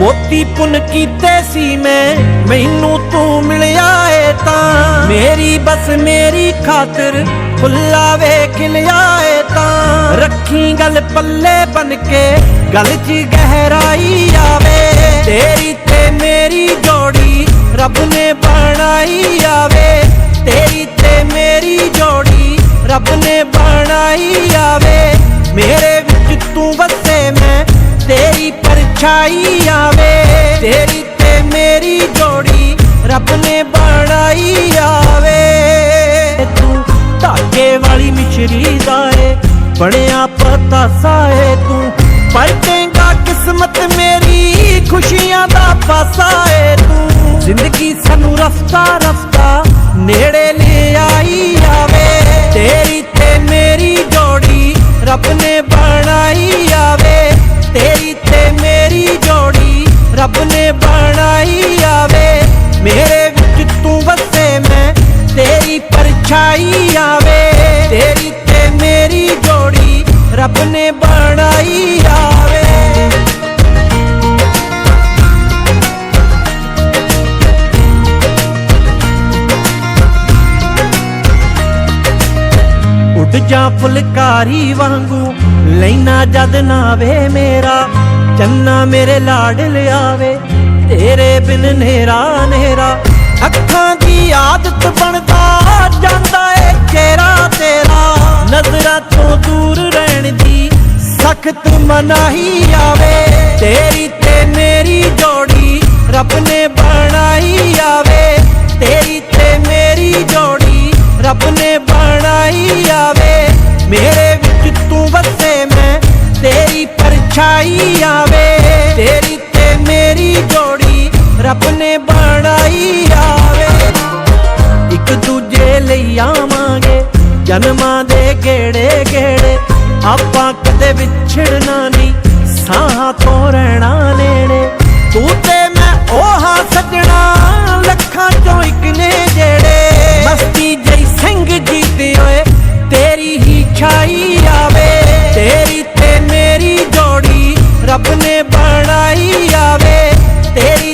ਮੋਤੀ ਪੁੰਨ ਕੀਤੇ ਸੀ ਮੈਂ, ਮੈਨੂੰ ਤੂੰ ਮਿਲਿਆ ਏ ਤਾਂ। ਮੇਰੀ ਬਸ ਮੇਰੀ ਖਾਤਰ ਫੁੱਲਾ ਵੇ ਖਿਲਿਆ ਏ ਤਾਂ। ਰੱਖੀ ਗੱਲ ਪੱਲੇ ਬਨ ਕੇ, ਗੱਲ 'ਚ ਗਹਿਰਾਈ ਆਵੇ। ਤੇਰੀ ਤੇ ਮੇਰੀ ਜੋੜੀ ਰੱਬ ਨੇ ਬਣਾਈ ਆਵੇ। ਤੇਰੀ ਤੇ ਮੇਰੀ ਜੋੜੀ ਰੱਬ ਨੇ ਬਣਾਈ ਆਵੇ। ਮੇਰੇ ਤੇਰੀ ਆਵੇ। ਤੇਰੀ ਤੇ ਮੇਰੀ ਜੋੜੀ ਰੱਬ ਨੇ ਬਣਾਈ ਆਵੇ। ਤੂੰ ਧਾਗੇ ਵਾਲੀ ਮਿਸ਼ਰੀ ਦਾ ਏ ਬਣਿਆ ਪਤਾਸਾ ਏ ਤੂੰ। ਪਲਟੇਗਾ ਕਿਸਮਤ ਮੇਰੀ, ਖੁਸ਼ੀਆਂ ਦਾ ਪਾਸਾ ਏ ਤੂੰ। ਜ਼ਿੰਦਗੀ ਸਾਨੂੰ ਰਫਤਾ ਰਫਤਾ ਨੇੜੇ ਬਣਾਈ ਆਵੇ। ਮੇਰੇ ਵਿੱਚ ਤੂੰ ਵਸੇ ਮੈਂ, ਤੇਰੀ ਪਰਛਾਈ ਆਵੇ। ਤੇਰੀ ਤੇ ਮੇਰੀ ਜੋੜੀ ਰੱਬ ਨੇ ਬਣਾਈ ਆਵੇ। ਉੱਡ ਜਾ ਫੁਲਕਾਰੀ ਵਾਂਗੂ, ਲੈਣਾ ਜਦ ਨਾ ਵੇ ਮੇਰਾ, ਚੰਨਾ ਮੇਰੇ ਲਾਡ ਲਿਆਵੇ। ਤੇਰੇ ਬਿਨ ਨੇਰਾ ਨੇਰਾ ਅੱਖਾਂ ਦੀ ਆਦਤ ਬਣਦਾ ਜਾਂਦਾ ਏ ਚਿਹਰਾ ਤੇਰਾ। ਨਜ਼ਰਾਂ ਤੋਂ ਦੂਰ ਰਹਿਣ ਦੀ ਸਖਤ ਮਨਾਹੀ ਆਵੇ। ਤੇਰੀ ਤੇ ਮੇਰੀ ਜੋੜੀ ਰੱਬ ਨੇ ਬਣਾਈ ਆਵੇ। ਤੇਰੀ ਤੇ ਮੇਰੀ ਜੋੜੀ ਰੱਬ ਨੇ ਬਣਾਈ ਆਵੇ। ਮੇਰੇ ਵਿੱਚ ਤੂੰ ਵਸੇ ਮੈਂ, ਤੇਰੀ ਪਰਛਾਈ ਆਵੇ। ਤੇਰੀ ਤੇ ਮੇਰੀ ਜੋੜੀ ਰੱਬ ਨੇ ਬਣਾਈ ਆਵੇ। ਇੱਕ ਦੂਜੇ ਲਈ ਆਵਾਂਗੇ। ਜਨਮਾਂ ਦੇ ਗੇੜੇ ਗੇੜੇ। ਆਪਾਂ ਕਦੇ ਵਿਛੜਨਾ ਨਹੀਂ, ਸਾਹਾਂ ਤੋਂ ਰਹਿਣਾ ਨੇੜੇ।